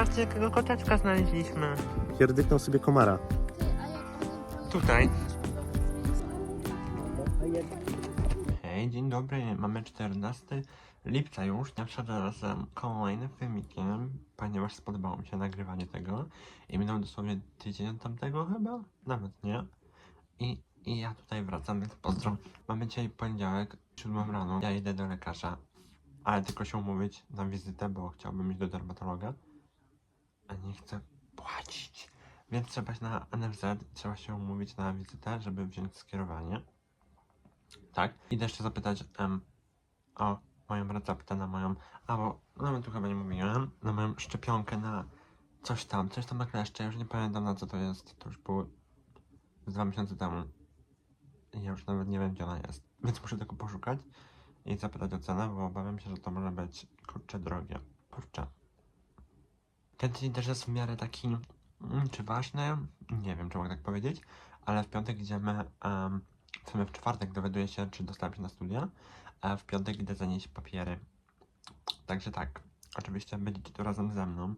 Patrzcie, jakiego koteczka znaleźliśmy. Pierdyknął sobie komara. Tutaj. Hej, dzień dobry. Mamy 14 lipca już. Ja z kolejnym filmikiem, ponieważ spodobało mi się nagrywanie tego. I minął dosłownie tydzień od tamtego chyba? Nawet nie. I, I ja tutaj wracam, więc pozdro. Mamy dzisiaj poniedziałek, 7 rano. Ja idę do lekarza, ale tylko się umówić na wizytę, bo chciałbym iść do dermatologa. A nie chcę płacić. Więc trzeba iść na NFZ, trzeba się umówić na wizytę, żeby wziąć skierowanie. Tak. Idę jeszcze zapytać o moją receptę na moją, a bo nawet tu chyba nie mówiłem, na moją szczepionkę na coś tam, coś tam na kleszcze, już nie pamiętam na co to jest, to już było z dwa miesiące temu. I ja już nawet nie wiem gdzie ona jest, więc muszę tego poszukać i zapytać o cenę, bo obawiam się, że to może być kurczę drogie. Kurczę. Ten tydzień też jest w miarę taki, mm, czy ważny? Nie wiem, czy mogę tak powiedzieć, ale w piątek idziemy, um, w sumie w czwartek dowiaduję się, czy dostałem się na studia, a w piątek idę zanieść papiery. Także tak, oczywiście będziecie tu razem ze mną,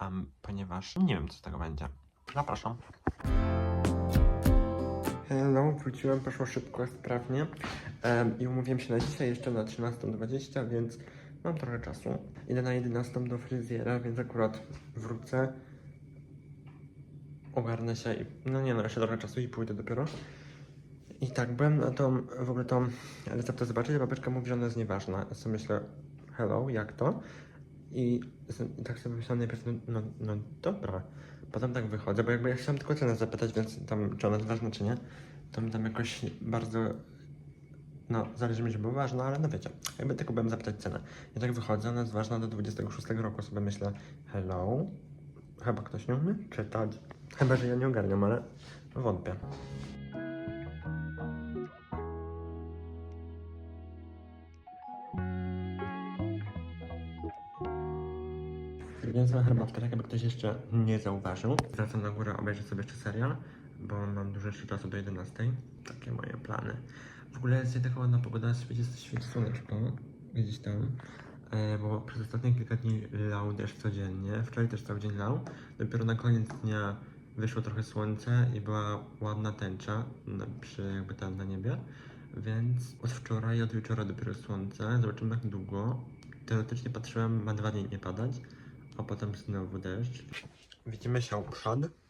um, ponieważ nie wiem, co z tego będzie. Zapraszam. Hello, wróciłem, poszło szybko, sprawnie um, i umówiłem się na dzisiaj jeszcze na 13.20, więc mam trochę czasu. Idę na 11 do fryzjera, więc akurat wrócę, ogarnę się i no nie no, jeszcze trochę czasu i pójdę dopiero. I tak, byłem na tą, w ogóle tą receptę zobaczyć, babeczka mówi, że ona jest nieważna. Ja sobie myślę, hello, jak to? I, i tak sobie myślałem najpierw, no, no, no dobra. Potem tak wychodzę, bo jakby ja chciałem tylko cenę zapytać, więc tam, czy ona jest ważna, czy nie. To mi tam jakoś bardzo, no, zależy mi, żeby ważna, ale no wiecie, jakby tylko byłem zapytać cenę. I tak wychodzę, ona jest ważna do 26 roku, sobie myślę, hello, chyba ktoś nie umie czytać. Chyba, że ja nie ogarniam, ale wątpię. Więc mam herbatkę, tak jakby ktoś jeszcze nie zauważył. Wracam na górę, obejrzę sobie jeszcze serial, bo mam dużo jeszcze czasu do 11. Takie moje plany. W ogóle jest taka ładna pogoda, świeci, świeci słoneczko, gdzieś tam. E, bo przez ostatnie kilka dni lał deszcz codziennie. Wczoraj też cały dzień lał. Dopiero na koniec dnia wyszło trochę słońce i była ładna tęcza na, przy jakby tam na niebie. Więc od wczoraj, od wieczora dopiero słońce. Zobaczymy jak długo. Teoretycznie patrzyłem, ma dwa dni nie padać, a potem znowu deszcz. Widzimy się przed.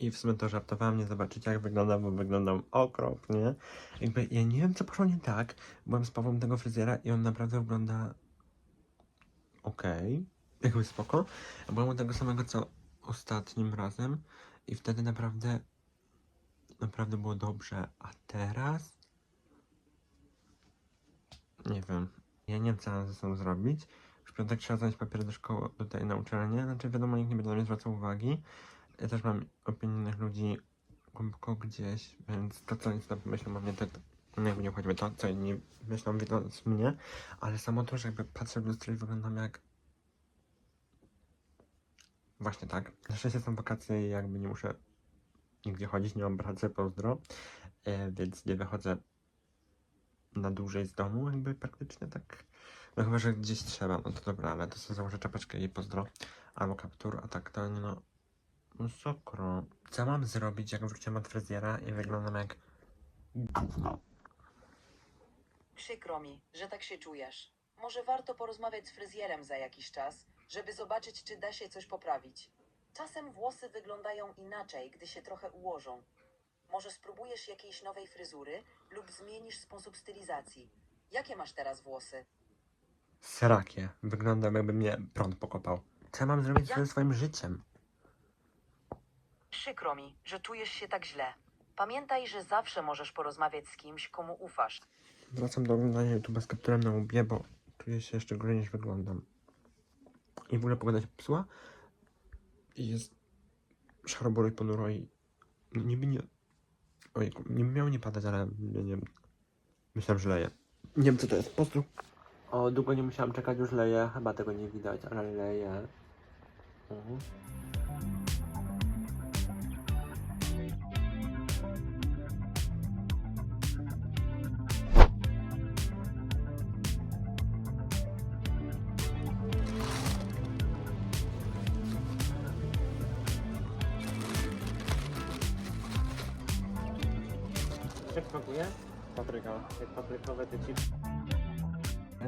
I w sumie to żartowałem, nie zobaczycie jak wygląda, bo wyglądam okropnie. Jakby ja nie wiem co poszło nie tak. Byłem z Pawłem tego fryzjera i on naprawdę wygląda okej. Jakby spoko. Byłem u tego samego co ostatnim razem i wtedy naprawdę naprawdę było dobrze. A teraz nie wiem. Ja nie wiem co mam ze sobą zrobić. W piątek trzeba znaleźć papier do szkoły tutaj na uczelnię. Znaczy wiadomo, nikt nie będzie na mnie zwracał uwagi. Ja też mam opinię innych ludzi głęboko gdzieś, więc to co oni sobie myślą o mnie, to to jakby nie o to, co inni myślą widząc mnie, ale samo to, że jakby patrzę w lustro i wyglądam jak Właśnie tak. Na szczęście są wakacje i jakby nie muszę nigdzie chodzić, nie mam pracy, pozdro, e, więc nie wychodzę na dłużej z domu, jakby praktycznie tak. No chyba, że gdzieś trzeba, no to dobra, ale to sobie założę czapeczkę i pozdro, albo kaptur, a tak to no, no sokro. Co mam zrobić, jak wróciłem od fryzjera i wyglądam jak gówno? Przykro mi, że tak się czujesz. Może warto porozmawiać z fryzjerem za jakiś czas, żeby zobaczyć, czy da się coś poprawić. Czasem włosy wyglądają inaczej, gdy się trochę ułożą. Może spróbujesz jakiejś nowej fryzury lub zmienisz sposób stylizacji. Jakie masz teraz włosy? Srakie. Wyglądam jakby mnie prąd pokopał. Co mam zrobić ze swoim życiem? Przykro mi, że czujesz się tak źle. Pamiętaj, że zawsze możesz porozmawiać z kimś, komu ufasz. Wracam do oglądania YouTube z kapturem na łbie, bo czuję się jeszcze gorzej niż wyglądam. I w ogóle pogoda się psuła. I jest szaroboro i ponuro i niby nie... Ojejku, niby miało nie padać, ale nie, nie wiem. Myślałem, że leje. Nie wiem co to jest. Pozdrów. O, długo nie musiałam czekać, już leje. Chyba tego nie widać, ale leje. Mhm. Jak smakuje? Papryka. Jak paprykowe te chipsy.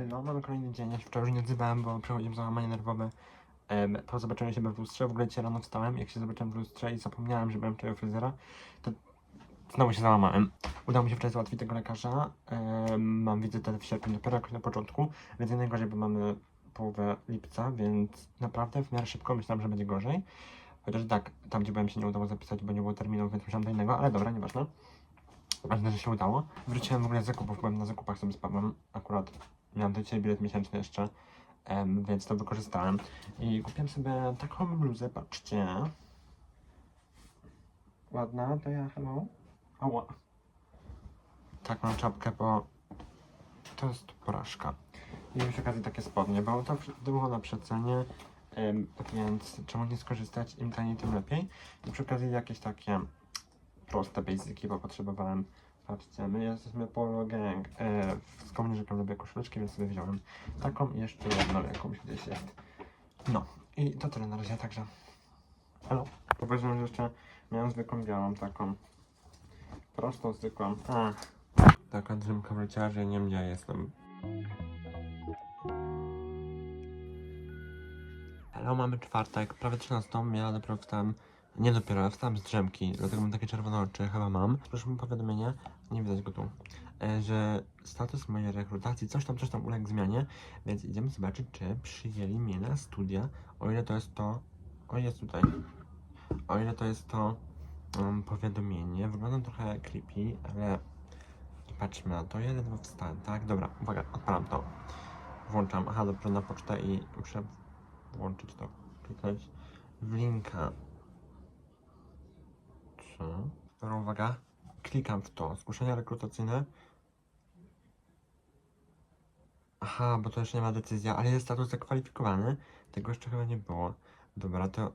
No, mamy kolejny dzień. Ja się wczoraj już nie odzywałem, bo przechodziłem załamanie nerwowe. Em, po zobaczeniu siebie w lustrze, w ogóle dzisiaj rano wstałem, jak się zobaczyłem w lustrze i zapomniałem, że byłem wczoraj u to znowu się załamałem. Udało mi się wczoraj załatwić tego lekarza. Em, mam wizytę w sierpniu dopiero na początku, więc nie najgorzej, bo mamy połowę lipca, więc naprawdę w miarę szybko myślałem, że będzie gorzej. Chociaż tak, tam gdzie byłem się nie udało zapisać, bo nie było terminu, więc myślałem do innego, ale dobra, nieważne. Ważne, że się udało. Wróciłem w ogóle z zakupów, byłem na zakupach, sobie spałem. Akurat miałem do dzisiaj bilet miesięczny jeszcze, em, więc to wykorzystałem. I kupiłem sobie taką bluzę, patrzcie. Ładna, to ja, hello? Ała. Taką czapkę, bo to jest porażka. I przy okazji takie spodnie, bo to przy- było na przecenie, em, więc czemu nie skorzystać, im taniej, tym lepiej. I przy okazji jakieś takie proste basiki, bo potrzebowałem Patrzcie, my jesteśmy Polo Gang. E, z komuniżekiem lubię koszuleczki, więc sobie wziąłem taką i jeszcze jedną jakąś gdzieś jest. No i to tyle na razie, także. Halo. Powiedziałem, że jeszcze miałem zwykłą białą taką. Prostą, zwykłą. A. Taka drzemka wleciała, że nie wiem jestem. Hello, mamy czwartek, prawie 13, ja dopiero wstałem, nie dopiero, ja wstałem z drzemki, dlatego mam takie czerwone oczy, chyba mam. Proszę mi powiadomienie, nie widać go tu, e, że status mojej rekrutacji, coś tam, coś tam uległ zmianie, więc idziemy zobaczyć, czy przyjęli mnie na studia, o ile to jest to, o jest tutaj, o ile to jest to um, powiadomienie, wygląda trochę creepy, ale patrzmy na to, ja ledwo wstałem, tak? Dobra, uwaga, odpalam to, włączam, aha, dopiero na pocztę i muszę włączyć to, kliknąć w linka. Co? Dobra, uwaga, klikam w to, zgłoszenia rekrutacyjne. Aha, bo to jeszcze nie ma decyzja, ale jest status zakwalifikowany. Tego jeszcze chyba nie było. Dobra, to...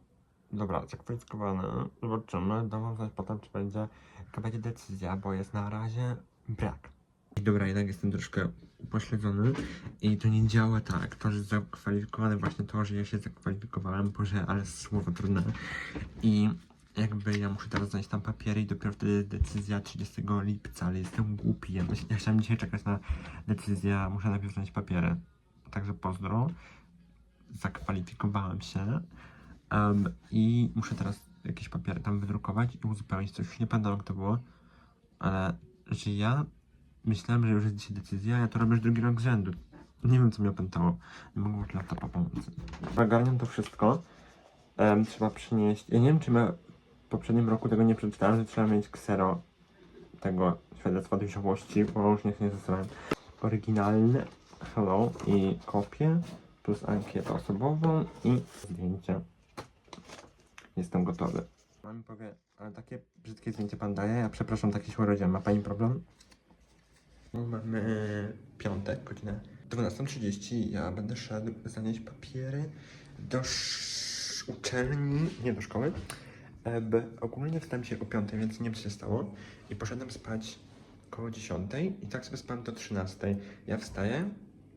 Dobra, zakwalifikowany. Zobaczymy. Dam wam znać potem, czy będzie... Jaka będzie decyzja, bo jest na razie brak. Dobra, jednak jestem troszkę upośledzony i to nie działa tak. To, że zakwalifikowany właśnie to, że ja się zakwalifikowałem, boże, ale słowo trudne. I jakby ja muszę teraz znaleźć tam papiery i dopiero wtedy decyzja 30 lipca, ale jestem głupi. Ja, myśl- ja chciałem dzisiaj czekać na decyzję, muszę najpierw znaleźć papiery. Także pozdro. Zakwalifikowałem się. Em, I muszę teraz jakieś papiery tam wydrukować i uzupełnić coś. Już nie pamiętam jak to było, ale że ja myślałem, że już jest dzisiaj decyzja, ja to robię już drugi rok z rzędu. Nie wiem co mnie opętało. Nie mogę już laptopa pomóc. Ogarniam to wszystko. Em, trzeba przynieść. Ja nie wiem, czy my w poprzednim roku tego nie przeczytałem, że trzeba mieć ksero tego świadectwa dojrzałości, bo już niech nie zasrałem. Oryginalne hello i kopię plus ankietę osobową i zdjęcie. Jestem gotowy. Mam powie, ale takie brzydkie zdjęcie pan daje, ja przepraszam, takie się urodziłem. Ma pani problem? Mamy piątek, godzinę 12.30. Ja będę szedł zanieść papiery do sz- uczelni, nie do szkoły. E, b- ogólnie wstałem się o 5, więc nie wiem się stało. I poszedłem spać koło 10 i tak sobie spałem do 13. Ja wstaję,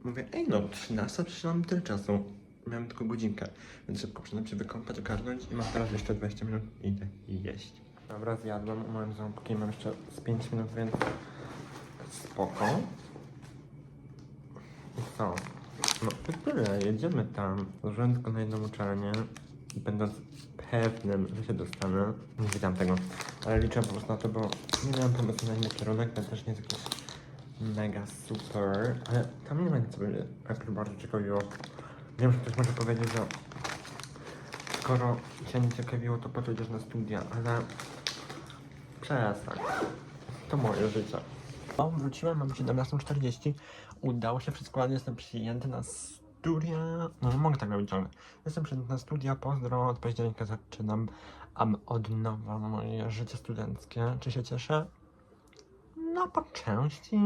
mówię, ej no, 13, przecież mam tyle czasu. Miałem tylko godzinkę, więc szybko przyszedłem się wykąpać, ogarnąć i mam teraz jeszcze 20 minut i idę jeść. Dobra, zjadłem, umyłem ząbki, mam jeszcze z 5 minut, więc spoko. I co? No to tyle, jedziemy tam. Złożyłem tylko na jedną uczelnię będąc pewnym, że się dostanę, nie wiedziałem tego, ale liczę po prostu na to, bo nie miałem pomysłu na inny kierunek, ten też nie jest jakiś mega super, ale tam nie ma nic, co by jakoś bardzo ciekawiło. Wiem, że ktoś może powiedzieć, że skoro cię nie ciekawiło, to po co idziesz na studia, ale przestań. To moje życie. O, wróciłem, mam 17.40. Udało się wszystko ładnie, jestem przyjęty na studia. No mogę tak robić ciągle. Jestem przyjęty na studia, pozdro, od października zaczynam um, od nowa moje życie studenckie. Czy się cieszę? No, po części.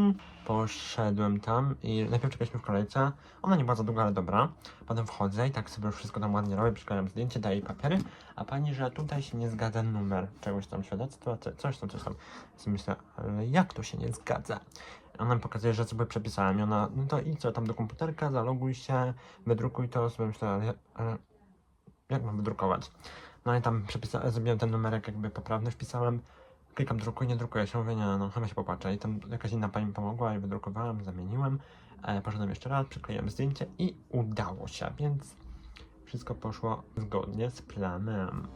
Poszedłem tam i najpierw czekaliśmy w kolejce. Ona nie była za długa, ale dobra. Potem wchodzę i tak sobie wszystko tam ładnie robię, przykładam zdjęcie, daję jej papiery, a pani, że tutaj się nie zgadza numer czegoś tam świadectwa, co- coś tam, coś tam. Więc myślę, ale jak to się nie zgadza? Ona mi pokazuje, że sobie przepisałem i ona, no to idź tam do komputerka, zaloguj się, wydrukuj to, sobie myślę, ale, ale jak mam wydrukować? No i tam przepisałem, zrobiłem ten numerek jakby poprawny, wpisałem, klikam drukuj, nie drukuję się, mówię, nie, no chyba się popatrzę. I tam jakaś inna pani pomogła i wydrukowałem, zamieniłem. E, poszedłem jeszcze raz, przykleiłem zdjęcie i udało się, więc wszystko poszło zgodnie z planem.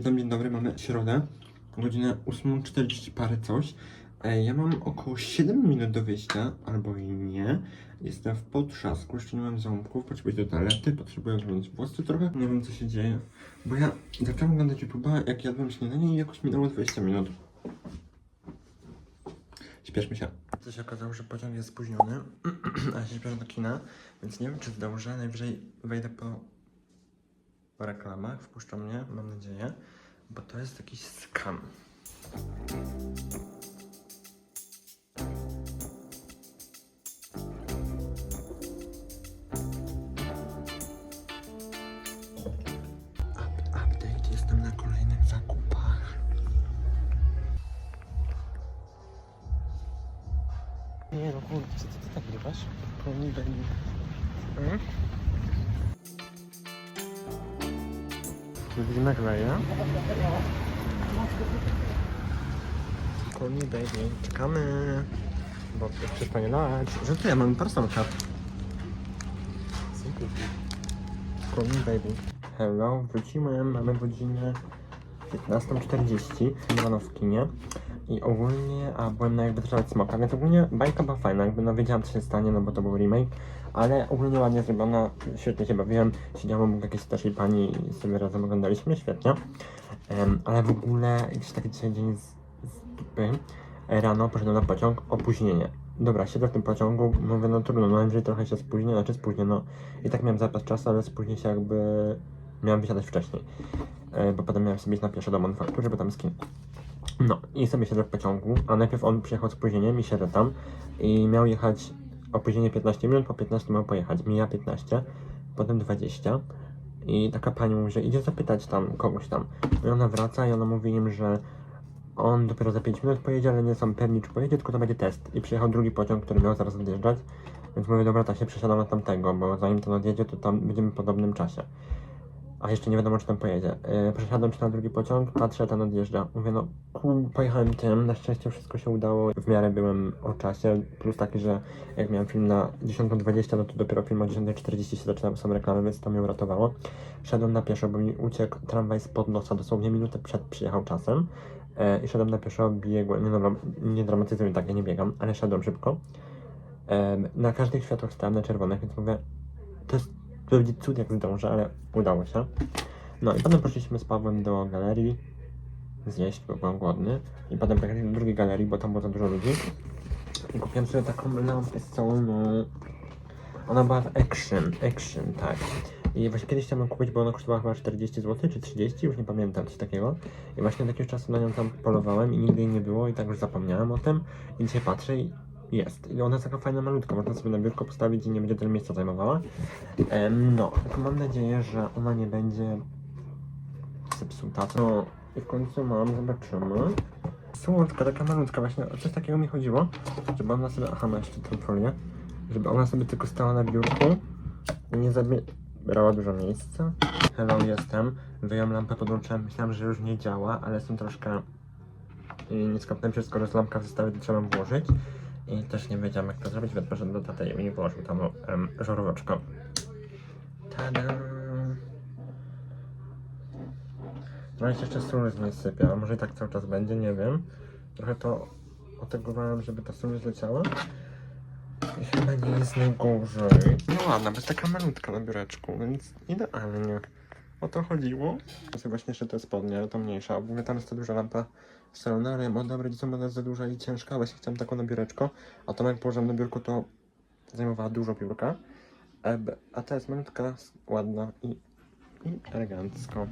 Witam, dzień dobry, mamy środę, godzinę 8.40 parę coś. E, Ja mam około 7 minut do wyjścia, albo i nie. Jestem w potrzasku, jeszcze nie mam ząbków, potrzebuję do toalety, potrzebuję oglądać włosy trochę. Nie wiem co się dzieje, bo ja zacząłem oglądać YouTube'a jak jadłem śniadanie i jakoś minęło 20 minut. Śpieszmy się. Co się okazało, że pociąg jest spóźniony, a się śpieszę do kina, więc nie wiem czy zdążę, najwyżej wejdę po po reklamach, wpuszczą mnie, mam nadzieję, bo to jest jakiś skam. Nie no kurde, co ty, ty tak grywasz? Call me baby. Hmm? Widzimy kleja. Call me baby. Czekamy. Bo przecież panie lać. Że tu ja mam parasolka. Call me baby. Hello, wróciłem. Mamy godzinę 15.40. Była w kinie. I ogólnie, a byłem na jakby trochę smoka, więc ogólnie bajka była fajna, jakby no wiedziałam co się stanie, no bo to był remake, ale ogólnie ładnie zrobiona, świetnie się bawiłem, siedziałam obok jakiejś starszej pani i sobie razem oglądaliśmy, świetnie. Em, ale w ogóle jakiś taki dzisiaj dzień z, z dupy. E, Rano poszedłem na pociąg, opóźnienie. Dobra, siedzę w tym pociągu, mówię, no trudno, no jeżeli trochę się spóźnię, znaczy spóźnię, no i tak miałem zapas czasu, ale spóźnię się jakby, miałem wysiadać wcześniej, e, bo potem miałem sobie iść na pieszo do manufaktury, bo tam jest kino. No i sobie siedzę w pociągu, a najpierw on przyjechał z opóźnieniem i siedzę tam i miał jechać opóźnienie 15 minut, po 15 miał pojechać, mija 15, potem 20 i taka pani mówi, że idzie zapytać tam kogoś tam. I ona wraca i ona mówi im, że on dopiero za 5 minut pojedzie, ale nie są pewni czy pojedzie, tylko to będzie test. I przyjechał drugi pociąg, który miał zaraz odjeżdżać, więc mówię, dobra, to się przesiadam na tamtego, bo zanim ten odjedzie, to tam będziemy w podobnym czasie. A jeszcze nie wiadomo, czy tam pojedzie. Yy, przesiadłem się na drugi pociąg, patrzę, ten odjeżdża. Mówię, no ku, pojechałem tym, na szczęście wszystko się udało. W miarę byłem o czasie, plus taki, że jak miałem film na 10.20, no to dopiero film o 10.40 się zaczynał, są reklamy, więc to mnie uratowało. Szedłem na pieszo, bo mi uciekł tramwaj spod nosa, dosłownie minutę przed przyjechał czasem. E, I szedłem na pieszo, biegłem, nie dobra, nie dramatyzuję tak, ja nie biegam, ale szedłem szybko. Em, na każdych światłach stałem na czerwonych, więc mówię, to jest to cud jak zdążę, ale udało się. No i potem poszliśmy z Pawłem do galerii zjeść, bo byłem głodny. I potem pojechaliśmy do drugiej galerii, bo tam było za dużo ludzi. I kupiłem sobie taką lampę solną. Ona była w Action, Action, tak. I właśnie kiedyś chciałem kupić, bo ona kosztowała chyba 40 zł czy 30, już nie pamiętam, coś takiego. I właśnie od jakiegoś czasu na nią tam polowałem i nigdy jej nie było i tak już zapomniałem o tym. I dzisiaj patrzę i jest. I ona jest taka fajna malutka, można sobie na biurko postawić i nie będzie tyle miejsca zajmowała. Em, no, tylko mam nadzieję, że ona nie będzie zepsuta. No i w końcu mam, zobaczymy. Słodka, taka malutka właśnie, o coś takiego mi chodziło, żeby ona sobie, aha, ma jeszcze tę folię, żeby ona sobie tylko stała na biurku i nie zabierała dużo miejsca. Hello, jestem. Wyjąłem lampę, podłączyłem, myślałem, że już nie działa, ale jestem troszkę i nie skapnąłem się, skoro jest lampka w zestawie, to trzeba włożyć. I też nie wiedziałem jak to zrobić, więc poszedłem do taty i mi włożył tam um, żaróweczko. Tada! No i jeszcze sól z niej sypie, a może i tak cały czas będzie, nie wiem. Trochę to otegowałem, żeby ta sól zleciała. I chyba nie jest najgorzej. No ładna, bo jest taka malutka na biureczku, więc idealnie. O to chodziło. To właśnie jeszcze te spodnie, ale to mniejsza. Ogólnie tam jest ta duża lampa solna, ale o dobra, jest za duża i ciężka, właśnie chciałem taką na biureczko. A to jak położyłem na biurku, to zajmowała dużo biurka. Eb, A ta jest malutka, ładna i, i elegancko.